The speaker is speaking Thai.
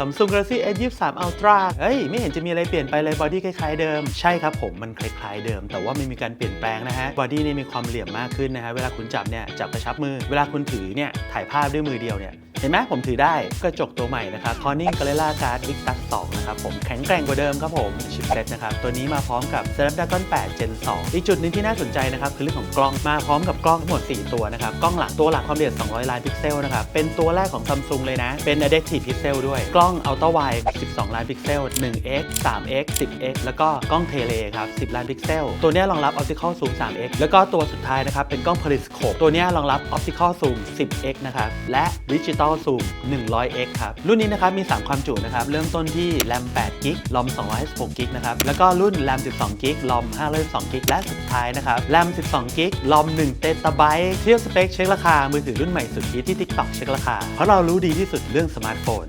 Samsung Galaxy S23 Ultra เฮ้ย ไม่เห็นจะมีอะไรเปลี่ยนไปเลยบอดี้คล้ายๆเดิม ใช่ครับผมมันคล้ายๆเดิม แต่ว่าไม่มีการเปลี่ยนแปลงนะฮะบอดี้นี่มีความเหลี่ยมมากขึ้นนะฮะเวลาคุณจับเนี่ยจับกระชับมือ เวลาคุณถือเนี่ยถ่ายภาพด้วยมือเดียวเนี่ย เห็นไหมผมถือได้กระจกตัวใหม่นะครับ Corning Gorilla Glass Victus 2นะครับผมแข็งแกร่งกว่าเดิมครับผมชิปเซ็ตนะครับ ตัวนี้มาพร้อมกับ Snapdragon 8 Gen 2 อีกจุดหนึงที่น่าสนใจนะครับ คือเรื่องของกล้องมาพร้อมกับกล้องทั้งหมด 4 ตัวนะครับ กล้องหลักตัวหลักความละเอียด 200 ล้านพิกเซลนะครับ เป็นตัวแรกของ Samsung เลยนะ เป็น Adaptive Pixel ด้วยกล้อง Ultra Wide 12 ล้านพิกเซล 1x 3x 10x แล้วก็กล้องเทเลครับ 10 ล้านพิกเซล ตัวนี้รองรับ Optical Zoom 3x แล้วก็ตัวสุดท้ายนะครับเป็นกล้อง Periscope ตัวนี้รองรับ Optical Zoom 10x นะครับและ Digital Zoom 100x ครับ รุ่นนี้นะครับมี 3 ความจุนะครับ เริ่มต้นที่ RAM 8 g b ROM 256 g b นะครับ แล้วก็รุ่น RAM 12 g b ROM 512 g b และสุดท้ายนะครับ RAM 12 g b ROM 1 t b เทียบสเปคเช็คราคา มือถือรุ่นใหม่สุดฮิตที่ TikTok เช็คราคา เพราะเรารู้ดีที่สุดเรื่องสมาร์ทโฟน